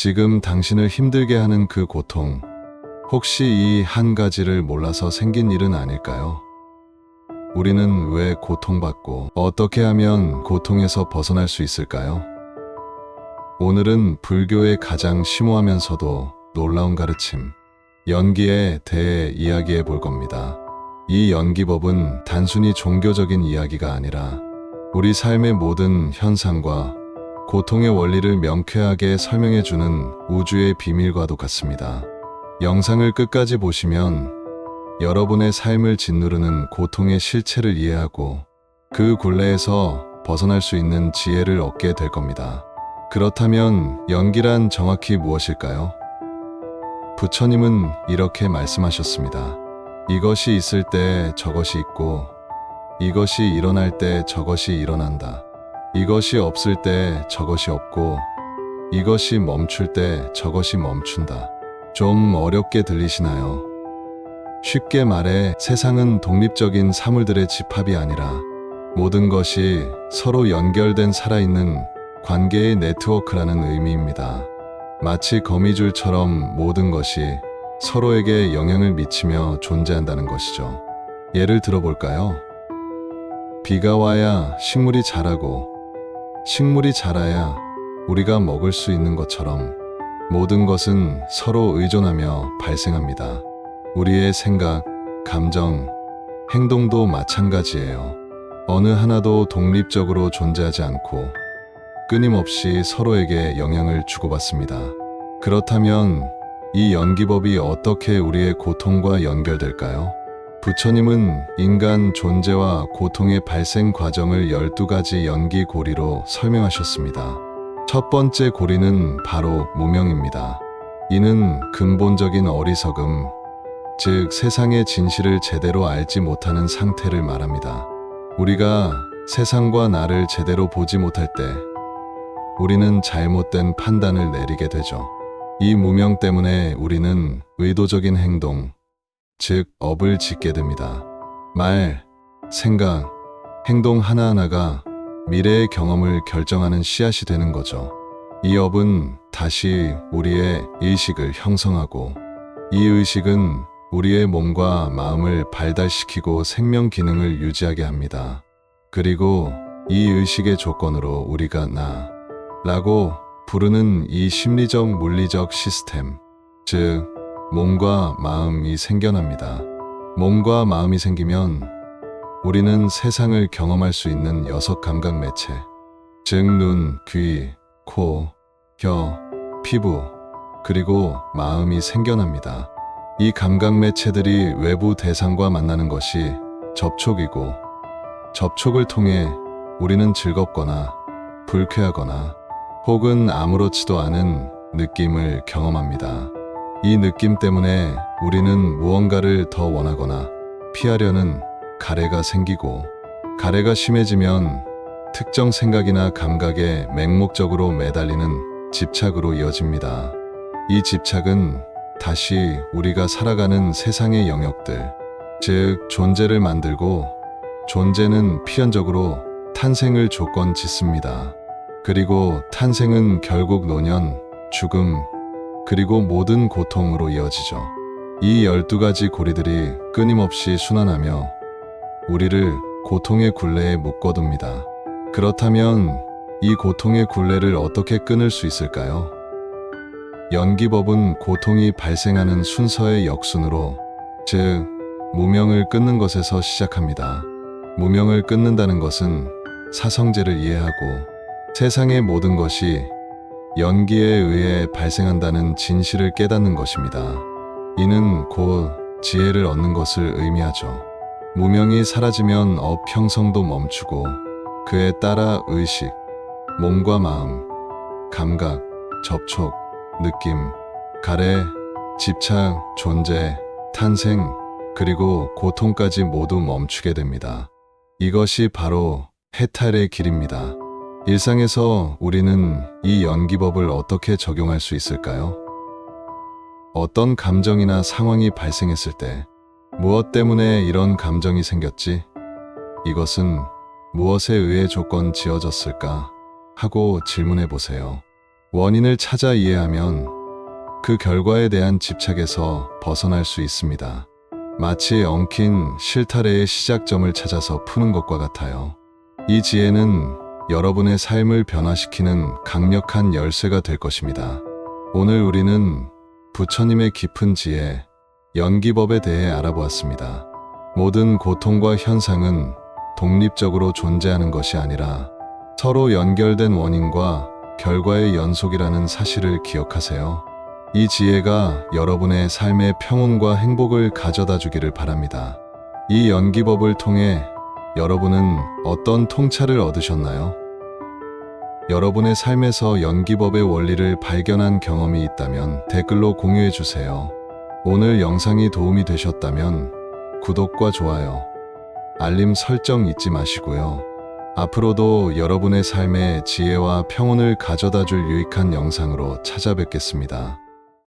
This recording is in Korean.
지금 당신을 힘들게 하는 그 고통, 혹시 이 한 가지를 몰라서 생긴 일은 아닐까요? 우리는 왜 고통받고 어떻게 하면 고통에서 벗어날 수 있을까요? 오늘은 불교의 가장 심오하면서도 놀라운 가르침, 연기에 대해 이야기해 볼 겁니다. 이 연기법은 단순히 종교적인 이야기가 아니라 우리 삶의 모든 현상과 고통의 원리를 명쾌하게 설명해 주는 우주의 비밀과도 같습니다. 영상을 끝까지 보시면 여러분의 삶을 짓누르는 고통의 실체를 이해하고 그 굴레에서 벗어날 수 있는 지혜를 얻게 될 겁니다. 그렇다면 연기란 정확히 무엇일까요? 부처님은 이렇게 말씀하셨습니다. 이것이 있을 때 저것이 있고 이것이 일어날 때 저것이 일어난다. 이것이 없을 때 저것이 없고 이것이 멈출 때 저것이 멈춘다. 좀 어렵게 들리시나요? 쉽게 말해 세상은 독립적인 사물들의 집합이 아니라 모든 것이 서로 연결된 살아있는 관계의 네트워크라는 의미입니다. 마치 거미줄처럼 모든 것이 서로에게 영향을 미치며 존재한다는 것이죠. 예를 들어볼까요? 비가 와야 식물이 자라고 식물이 자라야 우리가 먹을 수 있는 것처럼 모든 것은 서로 의존하며 발생합니다. 우리의 생각, 감정, 행동도 마찬가지예요. 어느 하나도 독립적으로 존재하지 않고 끊임없이 서로에게 영향을 주고받습니다. 그렇다면 이 연기법이 어떻게 우리의 고통과 연결될까요? 부처님은 인간 존재와 고통의 발생 과정을 12가지 연기 고리로 설명하셨습니다. 첫 번째 고리는 바로 무명입니다. 이는 근본적인 어리석음, 즉 세상의 진실을 제대로 알지 못하는 상태를 말합니다. 우리가 세상과 나를 제대로 보지 못할 때 우리는 잘못된 판단을 내리게 되죠. 이 무명 때문에 우리는 의도적인 행동, 즉 업을 짓게 됩니다. 말, 생각, 행동 하나하나가 미래의 경험을 결정하는 씨앗이 되는 거죠. 이 업은 다시 우리의 의식을 형성하고 이 의식은 우리의 몸과 마음을 발달시키고 생명 기능을 유지하게 합니다. 그리고 이 의식의 조건으로 우리가 나 라고 부르는 이 심리적 물리적 시스템, 즉 몸과 마음이 생겨납니다. 몸과 마음이 생기면 우리는 세상을 경험할 수 있는 여섯 감각 매체, 즉 눈, 귀, 코, 혀, 피부, 그리고 마음이 생겨납니다. 이 감각 매체들이 외부 대상과 만나는 것이 접촉이고, 접촉을 통해 우리는 즐겁거나 불쾌하거나 혹은 아무렇지도 않은 느낌을 경험합니다. 이 느낌 때문에 우리는 무언가를 더 원하거나 피하려는 가래가 생기고 가래가 심해지면 특정 생각이나 감각에 맹목적으로 매달리는 집착으로 이어집니다. 이 집착은 다시 우리가 살아가는 세상의 영역들, 즉 존재를 만들고 존재는 필연적으로 탄생을 조건 짓습니다. 그리고 탄생은 결국 노년, 죽음, 그리고 모든 고통으로 이어지죠. 이 12가지 고리들이 끊임없이 순환하며 우리를 고통의 굴레에 묶어둡니다. 그렇다면 이 고통의 굴레를 어떻게 끊을 수 있을까요? 연기법은 고통이 발생하는 순서의 역순으로, 즉, 무명을 끊는 것에서 시작합니다. 무명을 끊는다는 것은 사성제를 이해하고 세상의 모든 것이 연기에 의해 발생한다는 진실을 깨닫는 것입니다. 이는 곧 지혜를 얻는 것을 의미하죠. 무명이 사라지면 업 형성도 멈추고 그에 따라 의식, 몸과 마음, 감각, 접촉, 느낌, 가래, 집착, 존재, 탄생, 그리고 고통까지 모두 멈추게 됩니다. 이것이 바로 해탈의 길입니다. 일상에서 우리는 이 연기법을 어떻게 적용할 수 있을까요? 어떤 감정이나 상황이 발생했을 때 무엇 때문에 이런 감정이 생겼지? 이것은 무엇에 의해 조건 지어졌을까? 하고 질문해 보세요. 원인을 찾아 이해하면 그 결과에 대한 집착에서 벗어날 수 있습니다. 마치 엉킨 실타래의 시작점을 찾아서 푸는 것과 같아요. 이 지혜는 여러분의 삶을 변화시키는 강력한 열쇠가 될 것입니다. 오늘 우리는 부처님의 깊은 지혜, 연기법에 대해 알아보았습니다. 모든 고통과 현상은 독립적으로 존재하는 것이 아니라 서로 연결된 원인과 결과의 연속이라는 사실을 기억하세요. 이 지혜가 여러분의 삶의 평온과 행복을 가져다 주기를 바랍니다. 이 연기법을 통해 여러분은 어떤 통찰을 얻으셨나요? 여러분의 삶에서 연기법의 원리를 발견한 경험이 있다면 댓글로 공유해 주세요. 오늘 영상이 도움이 되셨다면 구독과 좋아요, 알림 설정 잊지 마시고요. 앞으로도 여러분의 삶에 지혜와 평온을 가져다 줄 유익한 영상으로 찾아뵙겠습니다.